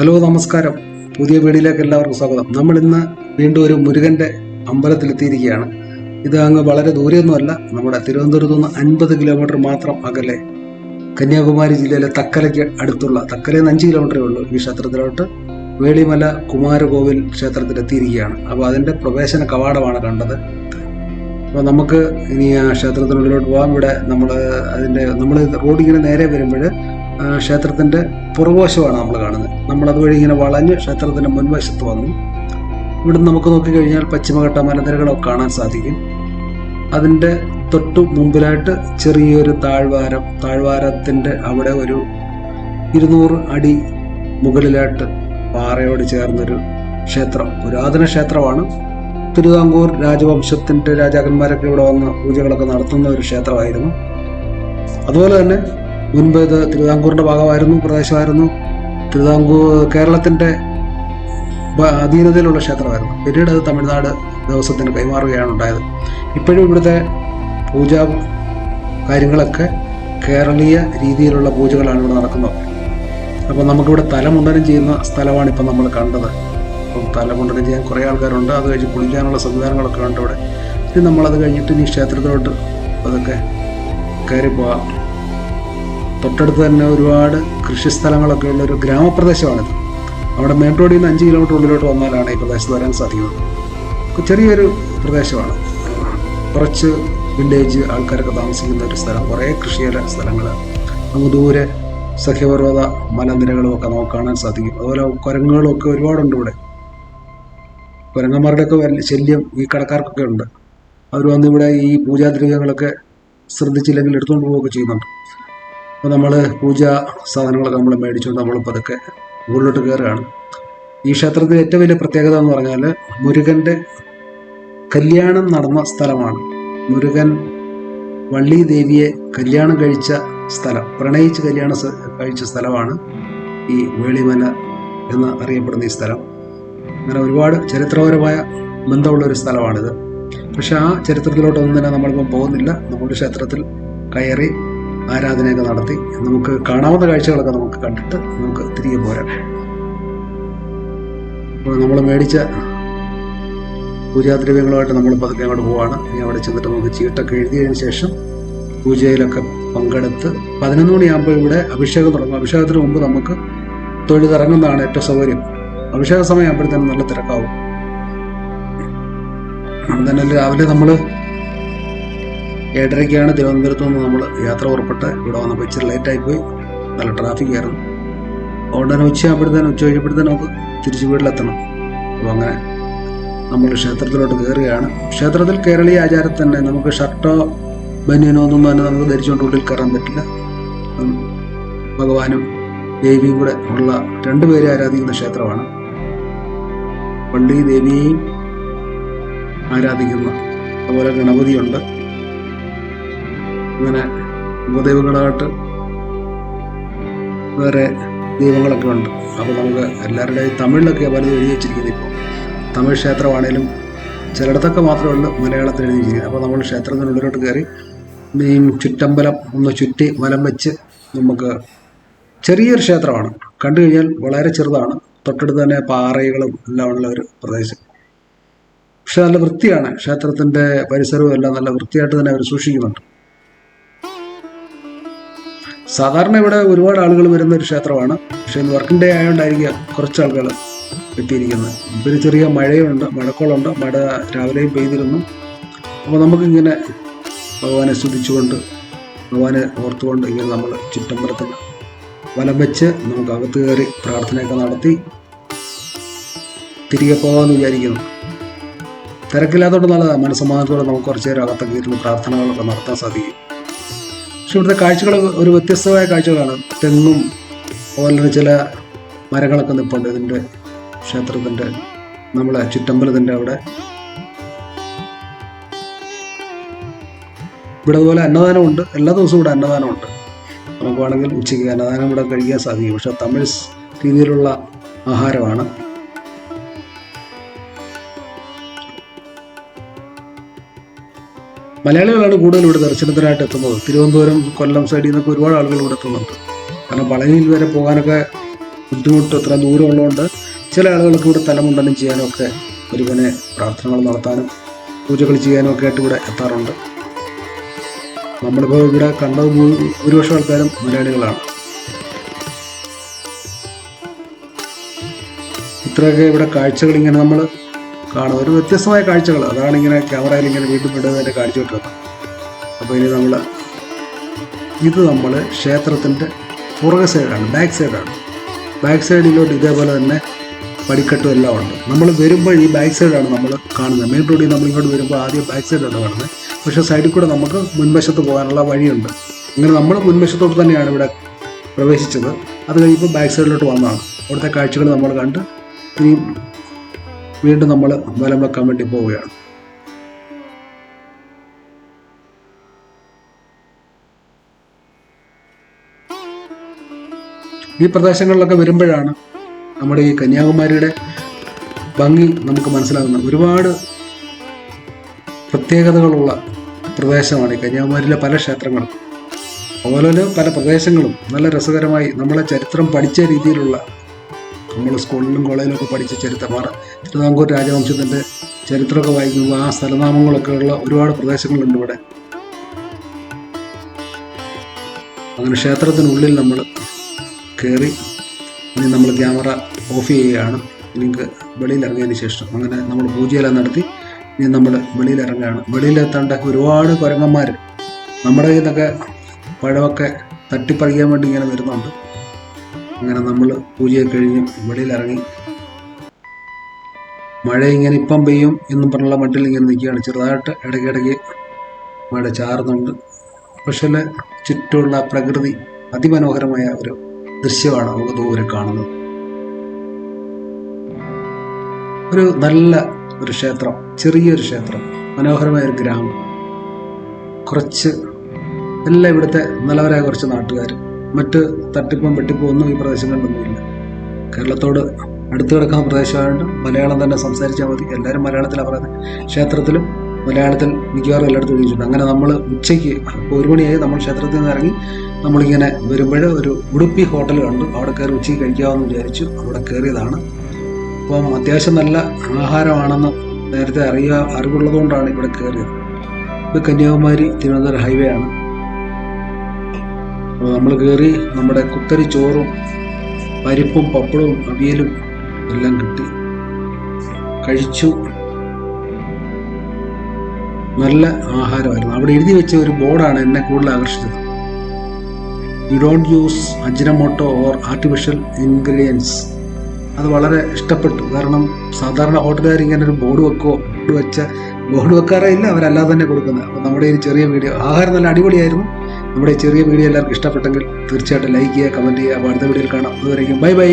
Hello നമസ്കാരം. പുതിയ വീടിലേക്ക് എല്ലാവർക്കും സ്വാഗതം. നമ്മൾ ഇന്ന് വീണ്ടും ഒരു മുരുകന്റെ അമ്പലത്തിലെത്തിയിരിക്കുകയാണ്. ഇത് അങ്ങ് വളരെ ദൂരെയൊന്നുമല്ല. നമ്മുടെ തിരുവനന്തപുരത്ത് നിന്ന് അൻപത് കിലോമീറ്റർ മാത്രം അകലെ കന്യാകുമാരി ജില്ലയിലെ തക്കലയ്ക്ക് അടുത്തുള്ള തക്കലയിൽ നിന്ന് അഞ്ച് കിലോമീറ്ററേ ഉള്ളൂ ഈ ക്ഷേത്രത്തിലോട്ട് വേളിമല കുമാരകോവിൽ ക്ഷേത്രത്തിലെത്തിയിരിക്കുകയാണ്. അപ്പോൾ അതിന്റെ പ്രവേശന കവാടമാണ് കണ്ടത്. അപ്പോൾ നമുക്ക് ഇനി ആ ക്ഷേത്രത്തിനുള്ളിലോട്ട് പോകാം ഇവിടെ നമ്മൾ അതിന്റെ നമ്മൾ റോഡിങ്ങനെ നേരെ വരുമ്പോൾ ക്ഷേത്രത്തിന്റെ പുറകുവശമാണ് നമ്മൾ കാണുന്നത്. നമ്മൾ അതുവഴി ഇങ്ങനെ വളഞ്ഞ് ക്ഷേത്രത്തിന്റെ മുൻവശത്ത് വന്നു. ഇവിടുന്ന് നമുക്ക് നോക്കിക്കഴിഞ്ഞാൽ പശ്ചിമഘട്ട മലനിരകളൊക്കെ കാണാൻ സാധിക്കും. അതിന്റെ തൊട്ടു മുമ്പിലായിട്ട് ചെറിയൊരു താഴ്വാരം താഴ്വാരത്തിന്റെ അവിടെ ഒരു ഇരുന്നൂറ് അടി മുകളിലായിട്ട് പാറയോട് ചേർന്നൊരു ക്ഷേത്രം. പുരാതന ക്ഷേത്രമാണ്. തിരുവിതാംകൂർ രാജവംശത്തിന്റെ രാജാക്കന്മാരൊക്കെ ഇവിടെ വന്ന് പൂജകളൊക്കെ നടത്തുന്ന ഒരു ക്ഷേത്രമായിരുന്നു. അതുപോലെ തന്നെ മുൻപ് ഇത് തിരുവിതാംകൂറിന്റെ ഭാഗമായിരുന്നു പ്രദേശമായിരുന്നു. തിരുവിതാംകൂർ കേരളത്തിന്റെ അധീനതയിലുള്ള ക്ഷേത്രമായിരുന്നു. പിന്നീട് അത് തമിഴ്നാട് ദേവസ്വത്തിന് കൈമാറുകയാണ് ഉണ്ടായത്. ഇപ്പോഴും ഇവിടുത്തെ പൂജാ കാര്യങ്ങളൊക്കെ കേരളീയ രീതിയിലുള്ള പൂജകളാണ് ഇവിടെ നടക്കുന്നത്. അപ്പോൾ നമുക്കിവിടെ തലമുണ്ടനം ചെയ്യുന്ന സ്ഥലമാണ് ഇപ്പം നമ്മൾ കണ്ടത്. അപ്പം തലമുണ്ടനം ചെയ്യാൻ കുറേ ആൾക്കാരുണ്ട്. അത് കഴിഞ്ഞ് കുളിക്കാനുള്ള സംവിധാനങ്ങളൊക്കെ ഉണ്ട് ഇവിടെ. ഇനി നമ്മളത് കഴിഞ്ഞിട്ട് ഇനി ക്ഷേത്രത്തിലോട്ട് അതൊക്കെ കയറി പോകാം തൊട്ടടുത്ത് തന്നെ ഒരുപാട് കൃഷിസ്ഥലങ്ങളൊക്കെ ഉള്ള ഒരു ഗ്രാമപ്രദേശമാണിത്. അവിടെ റോഡിൽ നിന്ന് അഞ്ച് കിലോമീറ്റർ ഉള്ളിലോട്ട് വന്നാലാണ് ഈ പ്രദേശത്ത് വരാൻ സാധിക്കുന്നത്. ചെറിയൊരു പ്രദേശമാണ്. കുറച്ച് വില്ലേജ് ആൾക്കാരൊക്കെ താമസിക്കുന്ന ഒരു സ്ഥലം. കുറേ കൃഷിയുടെ സ്ഥലങ്ങൾ. നമുക്ക് ദൂരെ സഖ്യപർവത മലനിരകളും ഒക്കെ നമുക്ക് കാണാൻ സാധിക്കും. അതുപോലെ കുരങ്ങുകളും ഒക്കെ ഒരുപാടുണ്ട് ഇവിടെ. കുരങ്ങന്മാരുടെയൊക്കെ വലിയ ശല്യം ഈ കടക്കാർക്കൊക്കെ ഉണ്ട്. അവർ വന്നിവിടെ ഈ പൂജാദ്രവ്യങ്ങളൊക്കെ ശ്രദ്ധിച്ചില്ലെങ്കിൽ എടുത്തുകൊണ്ട് പോവുകയൊക്കെ ചെയ്യുന്നുണ്ട്. അപ്പോൾ നമ്മൾ പൂജാ സാധനങ്ങളൊക്കെ നമ്മൾ മേടിച്ചുകൊണ്ട് നമ്മൾ പതുക്കെ മുകളിലോട്ട് കയറുകയാണ് ഈ ക്ഷേത്രത്തിലെ ഏറ്റവും വലിയ പ്രത്യേകത എന്ന് പറഞ്ഞാൽ മുരുകന്റെ കല്യാണം നടന്ന സ്ഥലമാണ്. മുരുകൻ വള്ളി ദേവിയെ കല്യാണം കഴിച്ച സ്ഥലം പ്രണയിച്ച് കല്യാണം കഴിച്ച സ്ഥലമാണ് ഈ വേളിമല എന്ന് അറിയപ്പെടുന്ന ഈ സ്ഥലം. അങ്ങനെ ഒരുപാട് ചരിത്രപരമായ ബന്ധമുള്ള ഒരു സ്ഥലമാണിത്. പക്ഷെ ആ ചരിത്രത്തിലോട്ടൊന്നും തന്നെ നമ്മളിപ്പം പോകുന്നില്ല. നമ്മുടെ ക്ഷേത്രത്തിൽ കയറി ആരാധനയൊക്കെ നടത്തി നമുക്ക് കാണാവുന്ന കാഴ്ചകളൊക്കെ നമുക്ക് കണ്ടിട്ട് നമുക്ക് തിരികെ പോരാം. അപ്പോൾ നമ്മൾ മേടിച്ച പൂജാദ്രവ്യങ്ങളുമായിട്ട് നമ്മൾ പതുക്കെ അങ്ങോട്ട് പോവാണ്. ഇനി അവിടെ ചെന്നിട്ട് നമുക്ക് ചീട്ടൊക്കെ എഴുതിയതിന് ശേഷം പൂജയിലൊക്കെ പങ്കെടുത്ത് പതിനൊന്ന് മണിയാകുമ്പോൾ ഇവിടെ അഭിഷേകം തുടങ്ങും. അഭിഷേകത്തിന് മുമ്പ് നമുക്ക് തൊഴുതിറങ്ങുന്നതാണ് ഏറ്റവും സൗകര്യം. അഭിഷേക സമയം ആകുമ്പോഴത്തേനും നല്ല തിരക്കാവും. തന്നെ രാവിലെ നമ്മൾ ഏഴരയ്ക്കാണ് തിരുവനന്തപുരത്ത് നിന്ന് നമ്മൾ യാത്ര പുറപ്പെട്ട് ഇവിടെ വന്നപ്പോൾ ഇച്ചിരി ലേറ്റായി പോയി. നല്ല ട്രാഫിക് ആയിരുന്നു. അതുകൊണ്ട് തന്നെ ഉച്ചയാകുമ്പോഴത്തേനും ഉച്ച കഴിയുമ്പോഴത്തേനും നമുക്ക് തിരിച്ചു വീട്ടിലെത്തണം. അപ്പോൾ അങ്ങനെ നമ്മൾ ക്ഷേത്രത്തിലോട്ട് കയറുകയാണ് ക്ഷേത്രത്തിൽ കേരളീയ ആചാരം തന്നെ നമുക്ക് ഷർട്ടോ ബനിയനോ ഒന്നും തന്നെ നമുക്ക് ധരിച്ചുകൊണ്ട് ഉള്ളിൽ കയറാൻ പറ്റില്ല. ഭഗവാനും ദേവിയും കൂടെ ഉള്ള രണ്ടുപേരെ ആരാധിക്കുന്ന ക്ഷേത്രമാണ്. പള്ളി ദേവിയെയും ആരാധിക്കുന്ന അതുപോലെ ഗണപതിയുണ്ട്. അങ്ങനെ ഉപദൈവങ്ങളായിട്ട് വേറെ ദൈവങ്ങളൊക്കെ ഉണ്ട്. അപ്പോൾ നമുക്ക് എല്ലാവരുടെയും തമിഴിലൊക്കെ പലതും എഴുതി വെച്ചിരിക്കുന്നത് ഇപ്പോൾ തമിഴ് ക്ഷേത്രമാണേലും ചിലയിടത്തൊക്കെ മാത്രമേ ഉള്ളൂ മലയാളത്തിൽ എഴുതി വെച്ചിരിക്കുന്നത്. അപ്പോൾ നമ്മൾ ക്ഷേത്രത്തിനുള്ളിലോട്ട് കയറി ഈ ചുറ്റമ്പലം ഒന്ന് ചുറ്റി വലം വെച്ച് നമുക്ക് ചെറിയൊരു ക്ഷേത്രമാണ്. കണ്ടു കഴിഞ്ഞാൽ വളരെ ചെറുതാണ്. തൊട്ടടുത്ത് തന്നെ പാറകളും എല്ലാം ഉള്ള ഒരു പ്രദേശം. പക്ഷെ നല്ല വൃത്തിയാണ്. ക്ഷേത്രത്തിന്റെ പരിസരവും എല്ലാം നല്ല വൃത്തിയായിട്ട് തന്നെ അവർ സൂക്ഷിക്കുന്നുണ്ട്. സാധാരണ ഇവിടെ ഒരുപാട് ആളുകൾ വരുന്ന ഒരു ക്ഷേത്രമാണ്. പക്ഷെ ഇന്ന് വർക്കിംഗ് ഡേ ആയതുകൊണ്ടായിരിക്കാം കുറച്ച് ആളുകൾ എത്തിയിരിക്കുന്നത്. ഒരു ചെറിയ മഴയുണ്ട് മഴക്കോളുണ്ട്. മഴ രാവിലെയും പെയ്തിരുന്നു. അപ്പോൾ നമുക്കിങ്ങനെ ഭഗവാനെ സ്തുതിച്ചുകൊണ്ട് ഭഗവാനെ ഓർത്തുകൊണ്ട് ഇങ്ങനെ നമ്മൾ ചുറ്റമ്പലത്തിൽ വലം വെച്ച് നമുക്ക് അകത്ത് കയറി പ്രാർത്ഥനയൊക്കെ നടത്തി തിരികെ പോകാമെന്ന് വിചാരിക്കുന്നു. തിരക്കില്ലാത്തതുകൊണ്ട് നല്ലതാണ് മനസ്സമാധാനത്തോടെ നമുക്ക് കുറച്ച് നേരം അകത്തൊക്കെ ഇരുന്ന് പ്രാർത്ഥനകളൊക്കെ നടത്താൻ സാധിക്കും. പക്ഷെ ഇവിടുത്തെ കാഴ്ചകൾ ഒരു വ്യത്യസ്തമായ കാഴ്ചകളാണ്. തെങ്ങും അതുപോലെ ചില മരങ്ങളൊക്കെ നിൽപ്പുണ്ട് ഇതിന്റെ ക്ഷേത്രത്തിന്റെ നമ്മളെ ചുറ്റമ്പലത്തിന്റെ അവിടെ. ഇവിടെ അതുപോലെ അന്നദാനമുണ്ട്. എല്ലാ ദിവസവും ഇവിടെ അന്നദാനമുണ്ട്. നമുക്ക് വേണമെങ്കിൽ ഉച്ചയ്ക്ക് അന്നദാനം ഇവിടെ കഴിക്കാൻ സാധിക്കും. പക്ഷേ തമിഴ് രീതിയിലുള്ള ആഹാരമാണ് മലയാളികളാണ് കൂടുതൽ ഇവിടെ ദർശനത്തിനായിട്ട് എത്തുന്നത്. തിരുവനന്തപുരം കൊല്ലം സൈഡിൽ നിന്നൊക്കെ ഒരുപാട് ആളുകൾ ഇവിടെ എത്തുന്നുണ്ട്. കാരണം പളനിയിൽ വരെ പോകാനൊക്കെ ബുദ്ധിമുട്ട് അത്ര ദൂരം ഉള്ളതുകൊണ്ട് ചില ആളുകൾക്ക് ഇവിടെ തലമുണ്ടനം ചെയ്യാനും ഒക്കെ ഒരുവനെ പ്രാർത്ഥനകൾ നടത്താനും പൂജകൾ ചെയ്യാനും ഒക്കെ ആയിട്ട് ഇവിടെ എത്താറുണ്ട്. നമ്മളിപ്പോൾ ഇവിടെ കണ്ടത് ഭൂ- ഭൂരിപക്ഷം ആൾക്കാരും മലയാളികളാണ്. ഇത്രയൊക്കെ ഇവിടെ കാഴ്ചകൾ ഇങ്ങനെ നമ്മൾ കാണും. ഒരു വ്യത്യസ്തമായ കാഴ്ചകൾ. അതാണ് ഇങ്ങനെ ക്യാമറയിൽ ഇങ്ങനെ വീണ്ടും വിടുന്നതിന്റെ കാഴ്ച കിട്ടുന്നത് അപ്പോൾ ഇനി നമ്മൾ ഇത് നമ്മൾ ക്ഷേത്രത്തിന്റെ പുറക സൈഡാണ് ബാക്ക് സൈഡാണ് ബാക്ക് സൈഡിലോട്ട് ഇതേപോലെ തന്നെ പടിക്കെട്ടും എല്ലാം ഉണ്ട്. നമ്മൾ വരുമ്പോൾ ഈ ബാക്ക് സൈഡാണ് നമ്മൾ കാണുന്നത്. മെയിൻ റോഡിൽ നമ്മൾ ഇങ്ങോട്ട് വരുമ്പോൾ ആദ്യം ബാക്ക് സൈഡാണ് കാണുന്നത്. പക്ഷേ സൈഡിൽ കൂടെ നമുക്ക് മുൻവശത്ത് പോകാനുള്ള വഴിയുണ്ട്. അങ്ങനെ നമ്മൾ മുൻവശത്തോട്ട് തന്നെയാണ് ഇവിടെ പ്രവേശിച്ചത്. അത് കഴിയുമ്പോൾ ബാക്ക് സൈഡിലോട്ട് വന്നതാണ്. അവിടുത്തെ കാഴ്ചകൾ നമ്മൾ കണ്ട് ഇനിയും വീണ്ടും നമ്മൾ വലം വെക്കാൻ വേണ്ടി പോവുകയാണ്. ഈ പ്രദേശങ്ങളിലൊക്കെ വരുമ്പോഴാണ് നമ്മുടെ ഈ കന്യാകുമാരിയുടെ ഭംഗി നമുക്ക് മനസ്സിലാകുന്നത്. ഒരുപാട് പ്രത്യേകതകളുള്ള പ്രദേശമാണ് ഈ കന്യാകുമാരിയിലെ പല ക്ഷേത്രങ്ങളും. അതുപോലെ പല പ്രദേശങ്ങളും നല്ല രസകരമായി നമ്മളെ ചരിത്രം പഠിച്ച രീതിയിലുള്ള നമ്മൾ സ്കൂളിലും കോളേജിലും ഒക്കെ പഠിച്ച ചരിത്രമാണ് തിരുവിതാംകൂർ രാജവംശത്തിന്റെ ചരിത്രമൊക്കെ വായിക്കുമ്പോൾ ആ സ്ഥലനാമങ്ങളൊക്കെ ഉള്ള ഒരുപാട് പ്രദേശങ്ങളുണ്ട് ഇവിടെ. അങ്ങനെ ക്ഷേത്രത്തിനുള്ളിൽ നമ്മൾ കയറി ഇനി നമ്മൾ ക്യാമറ ഓഫ് ചെയ്യുകയാണ്. ഇനി വെളിയിൽ ഇറങ്ങിയതിന് ശേഷം. അങ്ങനെ നമ്മൾ പൂജയെല്ലാം നടത്തി ഇനി നമ്മൾ വെളിയിൽ ഇറങ്ങുകയാണ്. വെളിയിലെത്താണ്ട് ഒരുപാട് കുരങ്ങന്മാർ നമ്മുടെ ഇതൊക്കെ പഴമൊക്കെ തട്ടിപ്പറിക്കാൻ വേണ്ടി ഇങ്ങനെ വരുന്നുണ്ട്. അങ്ങനെ നമ്മൾ പൂജയൊക്കെ കഴിഞ്ഞ് വെളിയിലിറങ്ങി. മഴ ഇങ്ങനെ ഇപ്പം പെയ്യും എന്നും പറഞ്ഞുള്ള മട്ടിൽ ഇങ്ങനെ നിൽക്കുകയാണ്. ചെറുതായിട്ട് ഇടയ്ക്കിടയ്ക്ക് മഴ ചാറുന്നുണ്ട്. പക്ഷേ ചുറ്റുമുള്ള പ്രകൃതി അതിമനോഹരമായ ഒരു ദൃശ്യമാണ് നമുക്ക് ദൂരെ കാണുന്നത്. ഒരു നല്ല ഒരു ക്ഷേത്രം ചെറിയൊരു ക്ഷേത്രം മനോഹരമായ ഒരു ഗ്രാമം. കുറച്ച് എല്ലാം ഇവിടുത്തെ നല്ലവരായ കുറച്ച് നാട്ടുകാർ മറ്റ് തട്ടിപ്പും വെട്ടിപ്പും ഒന്നും ഈ പ്രദേശങ്ങളിലൊന്നുമില്ല. കേരളത്തോട് അടുത്ത് കിടക്കുന്ന പ്രദേശമായതുകൊണ്ട് മലയാളം തന്നെ സംസാരിച്ചാൽ മതി. എല്ലാവരും മലയാളത്തിലാണ് പറയുന്നത് ക്ഷേത്രത്തിലും മലയാളത്തിൽ മിക്കവാറും എല്ലായിടത്തും എഴുതിയിട്ടുണ്ട്. അങ്ങനെ നമ്മൾ ഉച്ചയ്ക്ക് ഇപ്പോൾ ഒരു മണിയായി നമ്മൾ ക്ഷേത്രത്തിൽ നിന്ന് ഇറങ്ങി നമ്മളിങ്ങനെ വരുമ്പോൾ ഒരു ഉടുപ്പി ഹോട്ടൽ കണ്ടു. അവിടെ കയറി ഉച്ചയ്ക്ക് കഴിക്കാമെന്ന് വിചാരിച്ചു. അവിടെ കയറിയതാണ്. അപ്പം അത്യാവശ്യം നല്ല ആഹാരമാണെന്ന് നേരത്തെ അറിയാ അറിവുള്ളതുകൊണ്ടാണ് ഇവിടെ കയറിയത്. ഇത് കന്യാകുമാരി തിരുവനന്തപുരം ഹൈവേ ആണ് അപ്പോൾ നമ്മൾ കയറി നമ്മുടെ കുത്തരി ചോറും പരിപ്പും പപ്പടവും അവിയലും എല്ലാം കിട്ടി. കഴിച്ചു. നല്ല ആഹാരമായിരുന്നു. അവിടെ എഴുതി വെച്ച ഒരു ബോർഡാണ് എന്നെ കൂടുതൽ ആകർഷിച്ചത്. You don't use Ajinomoto or artificial ingredients അത് വളരെ ഇഷ്ടപ്പെട്ടു. കാരണം സാധാരണ ഹോട്ടലുകാർ ഇങ്ങനെ ഒരു ബോർഡ് വെക്കുമോ ബോർഡ് വെച്ച ബോർഡ് വെക്കാറേ ഇല്ല അവരല്ലാതെ തന്നെ കൊടുക്കുന്നത്. അപ്പോൾ നമ്മുടെ ഈ ചെറിയ വീഡിയോ ആഹാരം നല്ല അടിപൊളിയായിരുന്നു. നമ്മുടെ ചെറിയ വീഡിയോ എല്ലാവർക്കും ഇഷ്ടപ്പെട്ടെങ്കിൽ തീർച്ചയായിട്ടും ലൈക്ക് ചെയ്യുക കമന്റ് ചെയ്യുക. അടുത്ത വീഡിയോയിൽ കാണാം. അതുവരെയും ബൈ ബൈ.